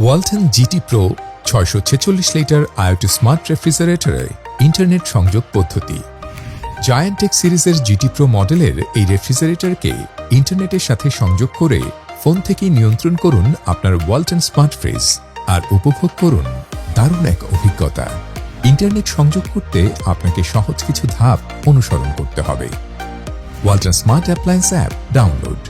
Walton GT pro ছয়শো ছেচল্লিশ litre IoT smart রেফ্রিজারেটরে ইন্টারনেট সংযোগ পদ্ধতি। জায়ান্টেক সিরিজের জিটি প্রো মডেলের এই রেফ্রিজারেটরকে ইন্টারনেটের সাথে সংযোগ করে ফোন থেকেই নিয়ন্ত্রণ করুন আপনার ওয়ালটন স্মার্ট ফ্রিজ আর উপভোগ করুন দারুণ এক অভিজ্ঞতা। ইন্টারনেট সংযোগ করতে আপনাকে সহজ কিছু ধাপ অনুসরণ করতে হবে। Walton smart appliance app download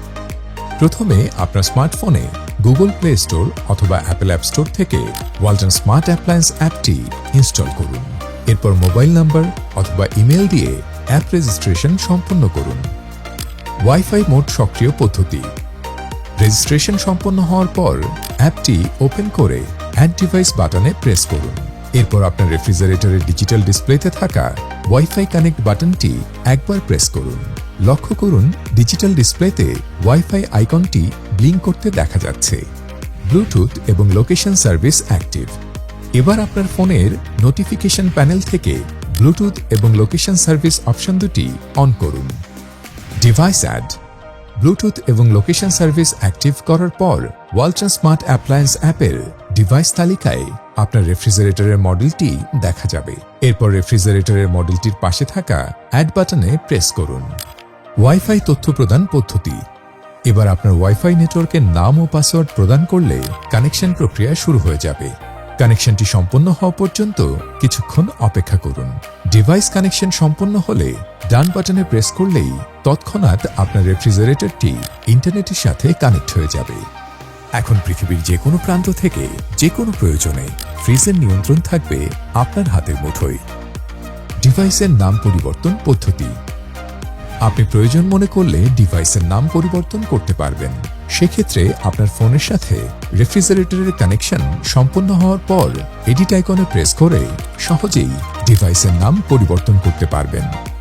প্রথমে আপনার স্মার্টফোনে গুগল প্লে স্টোর অথবা অ্যাপেল অ্যাপ স্টোর থেকে ওয়ালটন স্মার্ট অ্যাপ্লায়েন্স অ্যাপটি ইনস্টল করুন। এরপর মোবাইল নাম্বার অথবা ইমেল দিয়ে অ্যাপ রেজিস্ট্রেশন সম্পন্ন করুন। ওয়াইফাই মোড সক্রিয় পদ্ধতি। রেজিস্ট্রেশন সম্পন্ন হওয়ার পর অ্যাপটি ওপেন করে অ্যাড ডিভাইস বাটনে প্রেস করুন। এরপর আপনার রেফ্রিজারেটরের ডিজিটাল ডিসপ্লেতে থাকা ওয়াইফাই কানেক্ট বাটনটি একবার প্রেস করুন। লক্ষ্য করুন ডিজিটাল ডিসপ্লেতে ওয়াইফাই আইকনটি ব্লিঙ্ক করতে দেখা যাচ্ছে। ব্লুটুথ এবং লোকেশন সার্ভিস অ্যাক্টিভ এবার আপনার ফোনের নোটিফিকেশন প্যানেল থেকে ব্লুটুথ এবং লোকেশন সার্ভিস অপশন দুটি অন করুন। ডিভাইস অ্যাড ব্লুটুথ এবং লোকেশন সার্ভিস অ্যাক্টিভ করার পর ওয়ালটন স্মার্ট অ্যাপ্লায়েন্স অ্যাপের ডিভাইস তালিকায় আপনার রেফ্রিজারেটরের মডেলটি দেখা যাবে। এরপর রেফ্রিজারেটরের মডেলটির পাশে থাকা অ্যাড বাটনে প্রেস করুন। ওয়াইফাই তথ্য প্রদান পদ্ধতি। এবার আপনার ওয়াইফাই নেটওয়ার্কের নাম ও পাসওয়ার্ড প্রদান করলে কানেকশন প্রক্রিয়া শুরু হয়ে যাবে। কানেকশনটি সম্পন্ন হওয়া পর্যন্ত কিছুক্ষণ অপেক্ষা করুন। ডিভাইস কানেকশন সম্পন্ন হলে ডান বাটনে প্রেস করলেই তৎক্ষণাৎ আপনার রেফ্রিজারেটরটি ইন্টারনেটের সাথে কানেক্ট হয়ে যাবে। এখন পৃথিবীর যে কোনো প্রান্ত থেকে যে কোনো প্রয়োজনে ফ্রিজের নিয়ন্ত্রণ থাকবে আপনার হাতের মুঠোয়। ডিভাইসের নাম পরিবর্তন পদ্ধতি। আপনি প্রয়োজন মনে করলে ডিভাইসের নাম পরিবর্তন করতে পারবেন। সেক্ষেত্রে আপনার ফোনের সাথে রেফ্রিজারেটরের কানেকশন সম্পন্ন হওয়ার পর এডিট আইকনে প্রেস করে সহজেই ডিভাইসের নাম পরিবর্তন করতে পারবেন।